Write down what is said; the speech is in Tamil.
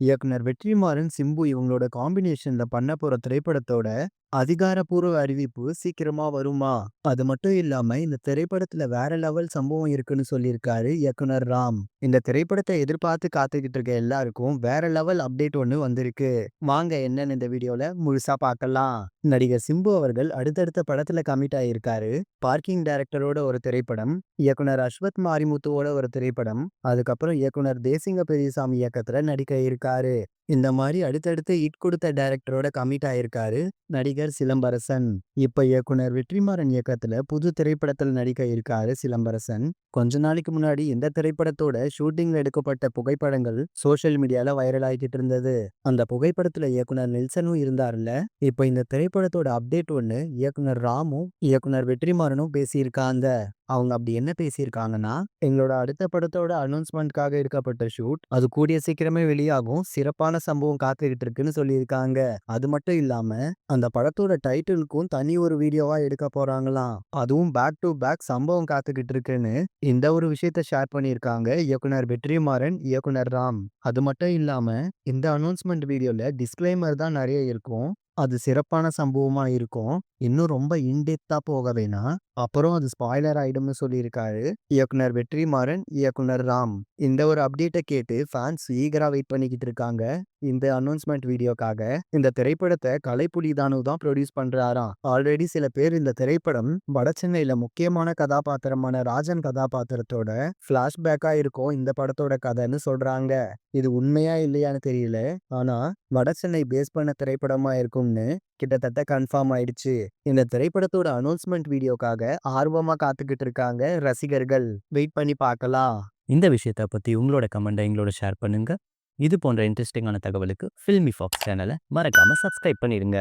இயக்குனர் வெற்றிமாறன், சிம்பு இவங்களோட காம்பினேஷன்ல பண்ண போற திரைப்படத்தோட அதிகாரப்பூர்வ அறிவிப்பு சீக்கிரமா வருமா? அது மட்டும் இல்லாம இந்த திரைப்படத்துல வேற லெவல் சம்பவம் இருக்குன்னு சொல்லியிருக்காரு இயக்குனர் ராம். இந்த திரைப்படத்தை எதிர்பார்த்து காத்துக்கிட்டு இருக்க எல்லாருக்கும் வேற லெவல் அப்டேட் ஒன்னு வந்திருக்கு. வாங்க என்னன்னு இந்த வீடியோல முழுசா பார்க்கலாம். நடிகர் சிம்பு அவர்கள் அடுத்தடுத்த படத்துல கமிட் ஆயிருக்காரு. பார்க்கிங் டைரக்டரோட ஒரு திரைப்படம், இயக்குனர் அஸ்வத் மாரிமுத்துவோட ஒரு திரைப்படம், அதுக்கப்புறம் இயக்குனர் தேசிங்க பெரியசாமி இயக்கத்துல நடிக்க இருக்காரு. இந்த மாதிரி அடுத்தடுத்து ஹிட் கொடுத்த டைரக்டரோட கமிட் ஆயிருக்காரு நடிகர் சிலம்பரசன். இப்ப இயக்குனர் வெற்றிமாறன் இயக்கத்துல புது திரைப்படத்தில் நடிக்க இருக்காரு சிலம்பரசன். கொஞ்ச நாளைக்கு முன்னாடி இந்த திரைப்படத்தோட ஷூட்டிங்ல எடுக்கப்பட்ட புகைப்படங்கள் சோஷியல் மீடியால வைரல் ஆகிட்டு இருந்தது. அந்த புகைப்படத்துல இயக்குனர் நெல்சனும் இருந்தார்ல இப்ப இந்த திரைப்படத்தோட அப்டேட் ஒண்ணு இயக்குனர் ராமும், இயக்குனர் வெற்றிமாறனும் பேசியிருக்காங்க. அவங்க அப்படி என்ன பேசியிருக்காங்கன்னா, எங்களோட அடுத்த படத்தோட அனௌன்ஸ்மெண்ட்காக எடுக்கப்பட்ட ஷூட். அது கூடிய சீக்கிரமே வெளியாகும். சிறப்பான சம்பவம் காத்துக்கிட்டு இருக்குன்னு சொல்லியிருக்காங்க. அது மட்டும் இல்லாம அந்த படத்தோட டைட்டிலுக்கும் தனி ஒரு வீடியோவா எடுக்க போறாங்களாம். அதுவும் பேக் டு பேக் சம்பவம் காத்துக்கிட்டு இருக்குன்னு இந்த ஒரு விஷயத்த ஷேர் பண்ணியிருக்காங்க இயக்குனர் வெற்றிமாறன், இயக்குனர் ராம். அது மட்டும் இல்லாம இந்த அனௌன்ஸ்மெண்ட் வீடியோல டிஸ்கிளைமர் தான் நிறைய இருக்கும். அது சிறப்பான சம்பவமா இருக்கும். இன்னும் ரொம்ப இன்டெத்தா போக வேணாம். அப்புறம் அது ஸ்பாய்லர் ஆயிடும்னு சொல்லியிருக்காரு இயக்குனர் வெற்றிமாறன், இயக்குனர் ராம். இந்த ஒரு அப்டேட்ட கேட்டு ஃபேன்ஸ் ஈகரா வெயிட் பண்ணிக்கிட்டு இருக்காங்க. இந்த அனௌன்ஸ்மெண்ட் வீடியோக்காக. இந்த திரைப்படத்தை கலைப்புலி தானு தான் ப்ரொடியூஸ் பண்றாராம். ஆல்ரெடி சில பேர் இந்த திரைப்படம் வடசென்னையில முக்கியமான கதாபாத்திரமான ராஜன் கதாபாத்திரத்தோட பிளாஷ்பேக்கா இருக்கும் இந்த படத்தோட கதைன்னு சொல்றாங்க. இது உண்மையா இல்லையான்னு தெரியல. ஆனா வடசென்னை பேஸ் பண்ண திரைப்படமா இருக்கும்னு கிட்டத்தட்ட கன்ஃபார்ம் ஆயிடுச்சு. இந்த திரைப்படத்தோட அனௌன்ஸ்மெண்ட் வீடியோக்காக ஆர்வமா காத்துக்கிட்டு இருக்காங்க ரசிகர்கள். வெயிட் பண்ணி பார்க்கலாம். இந்த விஷயத்த பத்தி உங்களோட கமெண்டை எங்களோட ஷேர் பண்ணுங்க. இது போன்ற இன்ட்ரெஸ்டிங்கான தகவலுக்கு ஃபில்மி ஃபாக்ஸ் சேனலை மறக்காம சப்ஸ்கிரைப் பண்ணிருங்க.